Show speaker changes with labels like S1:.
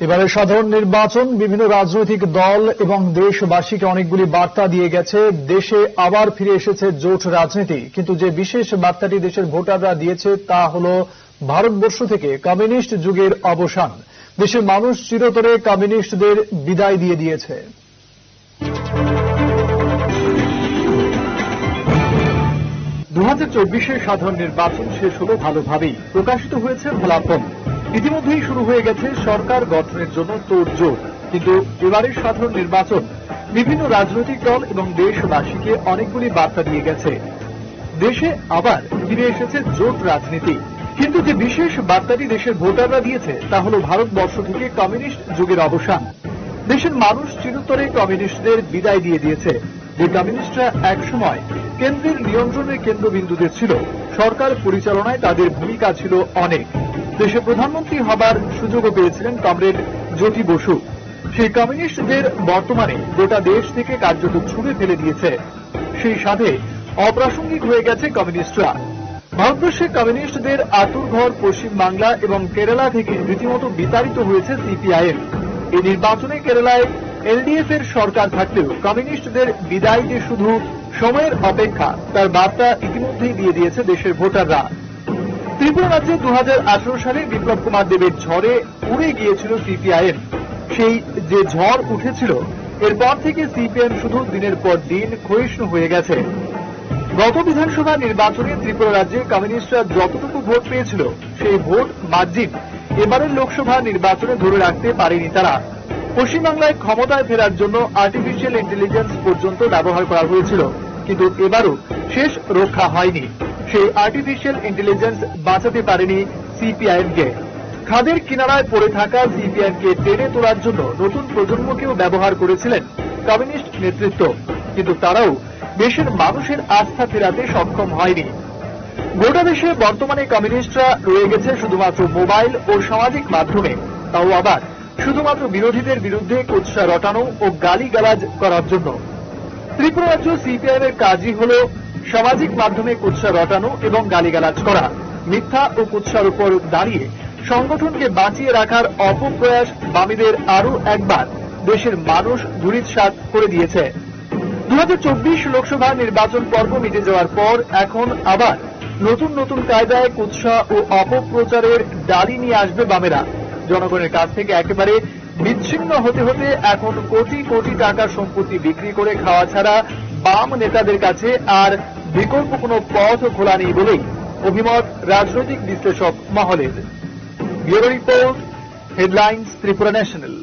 S1: এবারে সাধারণ নির্বাচন, বিভিন্ন রাজনৈতিক দল এবং দেশবাসীকে অনেকগুলি বার্তা দিয়ে গেছে। দেশে আবার ফিরে এসেছে জোট রাজনীতি। কিন্তু যে বিশেষ বার্তাটি দেশের ভোটাররা দিয়েছে তা হল ভারতবর্ষ থেকে কমিউনিস্ট যুগের অবসান। দেশের মানুষ চিরতরে কমিউনিস্টদের বিদায় দিয়ে দিয়েছে। দু হাজার সাধারণ নির্বাচন শেষ হল ভালোভাবেই। প্রকাশিত হয়েছে ফলাফল। ইতিমধ্যেই শুরু হয়ে গেছে সরকার গঠনের জন্য তোড়জোড়। কিন্তু এবারের সাধারণ নির্বাচন, বিভিন্ন রাজনৈতিক দল এবং দেশবাসীকে অনেকগুলি বার্তা দিয়ে গেছে। দেশে আবার ফিরে এসেছে জোট রাজনীতি। কিন্তু যে বিশেষ বার্তাটি দেশের ভোটাররা দিয়েছে, তা হল ভারতবর্ষ থেকে কমিউনিস্ট যুগের অবসান। দেশের মানুষ চিরতরে কমিউনিস্টদের বিদায় দিয়ে দিয়েছে। যে কমিউনিস্টরা একসময় কেন্দ্রের নিয়ন্ত্রণের কেন্দ্রবিন্দুতে ছিল। সরকার পরিচালনায় তাদের ভূমিকা ছিল অনেক। দেশে প্রধানমন্ত্রী হবার সুযোগও পেয়েছিলেন কমরেড জ্যোতি বসু। সেই কমিউনিস্টদের বর্তমানে গোটা দেশ থেকে কার্যত ছুড়ে ফেলে দিয়েছে। সেই সাথে অপ্রাসঙ্গিক হয়ে গেছে কমিউনিস্টরা ভারতবর্ষে কমিউনিস্টদের আতুর ঘর পশ্চিম বাংলা এবং কেরালা থেকে রীতিমতো বিতাড়িত হয়েছে সিপিআইএম এই নির্বাচনে কেরালায় এলডিএফ এর সরকার থাকলেও কমিউনিস্টদের বিদায় যে শুধু সময়ের অপেক্ষা, তার বার্তা ইতিমধ্যেই দিয়ে দিয়েছে দেশের ভোটাররা। ত্রিপুরা রাজ্যে দু হাজার আঠেরো সালে বিপ্লব কুমার দেবের ঝড়ে উড়ে গিয়েছিল সিপিআইএম। সেই যে ঝড় উঠেছিল, এরপর থেকে সিপিএম শুধু দিনের পর দিন ক্ষয়িষ্ণু হয়ে গেছে। গত বিধানসভা নির্বাচনে ত্রিপুরা রাজ্যে কমিউনিস্টরা যতটুকু ভোট পেয়েছিল, সেই ভোট মার্জিন এবারের লোকসভা নির্বাচনে ধরে রাখতে পারেনি তারা। পশ্চিমবাংলায় ক্ষমতায় ফেরার জন্য আর্টিফিশিয়াল ইন্টেলিজেন্স পর্যন্ত ব্যবহার করা হয়েছিল, কিন্তু এবারও শেষ রক্ষা হয়নি। সেই আর্টিফিশিয়াল ইন্টেলিজেন্স বাঁচাতে পারেনি সিপিআইএম কে খাদের কিনারায় পড়ে থাকা সিপিআইএম কে টেনে তোলার জন্য নতুন প্রজন্মকেও ব্যবহার করেছিলেন কমিউনিস্ট নেতৃত্ব, কিন্তু তারাও দেশের মানুষের আস্থা ফেরাতে সক্ষম হয়নি। গোটা দেশে বর্তমানে কমিউনিস্টরা রয়ে গেছে শুধুমাত্র মোবাইল ও সামাজিক মাধ্যমে, তাও আবার শুধুমাত্র বিরোধীদের বিরুদ্ধে কুৎসা রটানো ও গালিগালাজ করার জন্য। ত্রিপুরা রাজ্য সিপিআইএম এর কাজই হল সামাজিক মাধ্যমে কুৎসা রটানো এবং গালিগালাজ করা, মিথ্যা ও কুৎসার উপর দাঁড়িয়ে সংগঠনকে বাঁচিয়ে রাখার অপপ্রয়াস বামীদের আরও একবার দেশের মানুষ ধূলিসাৎ করে দিয়েছে। দু হাজার চব্বিশ লোকসভা নির্বাচন পর্ব মিটে যাওয়ার পর এখন আবার নতুন নতুন কায়দায় কুৎসা ও অপপ্রচারের ডালি নিয়ে আসবে বামেরা। জনগণের কাছ থেকে একেবারে বিচ্ছিন্ন হতে হতে এখন কোটি কোটি টাকার সম্পত্তি বিক্রি করে খাওয়া ছাড়া বাম নেতাদের কাছে আর বিকল্প কোনো পথ খোলা নেই বলেই অভিমত রাজনৈতিক বিশ্লেষক মহলের। Bureau report, headlines, Tripura national.